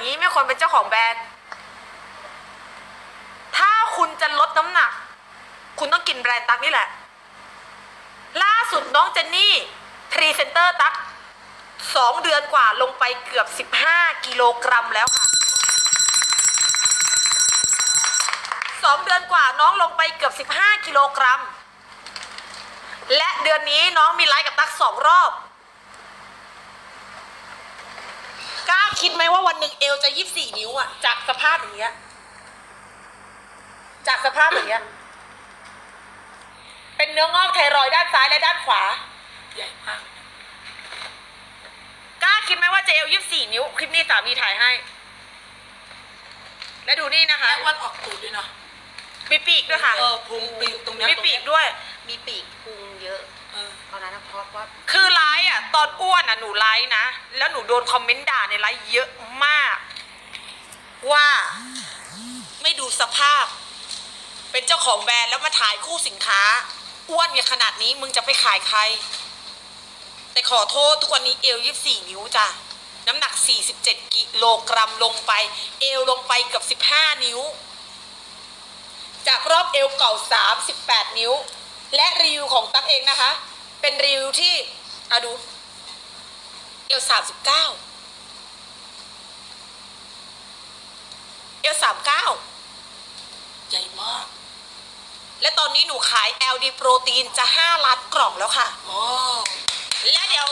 อย่างนี้ไม่ควรเป็นเจ้าของแบรนด์ ถ้าคุณจะลดน้ำหนัก คุณต้องกินแบรนด์ตั๊กนี่แหละ ล่าสุดน้องเจนนี่พรีเซนเตอร์ตั๊กสองเดือนกว่าลงไปเกือบ 15 กิโลกรัมแล้วค่ะสองเดือนกว่าน้องลงไปเกือบ 15 กิโลกรัม และเดือนนี้น้องมีไลฟ์กับตั๊กสองรอบ กล้า คิดไหมว่าวันหนึ่งเอวจะยี่สี่นิ้วอะจากสภาพอย่างเงี้ย จากสภาพอย่างเงี้ย เป็นเนื้องอกไทรอยด์ด้านซ้ายและด้านขวา ใหญ่มากกล้าคิดไหมว่าจะเอวยี่สี่นิ้ว คลิปนี้สามีถ่ายให้ และดูนี่นะคะแม่อ้วันออกตูดด้วยเนาะมีปีกด้วยค่ะ เออพุงปีกตรงเนี้ยมีปีกด้วย มีปีกพุงเยอะเออ ตอนนั้นนะเพราะว่าคือไลฟ์อะ ตอนอ้วนอะหนูไลฟ์นะ แล้วหนูโดนคอมเมนต์ด่าในไลฟ์เยอะมาก ว่าไม่ดูสภาพ เป็นเจ้าของแบรนด์แล้วมาถ่ายคู่สินค้า อ้วนอย่างขนาดนี้มึงจะไปขายใคร แต่ขอโทษทุกวันนี้เอวยี่สี่นิ้วจ้ะน้ำหนัก 47 กิโลกรัมลงไป เอวลงไปเกือบ15 นิ้ว จากรอบเอวเก่า 38 นิ้ว และรีวิวของตั๊กเองนะคะ เป็นรีวิวที่อะดู เอว39เอว39ใหญ่มาก และตอนนี้หนูขาย LD โปรตีนจะ5ล้านกล่องแล้วค่ะ โอ้ และเดี๋ยว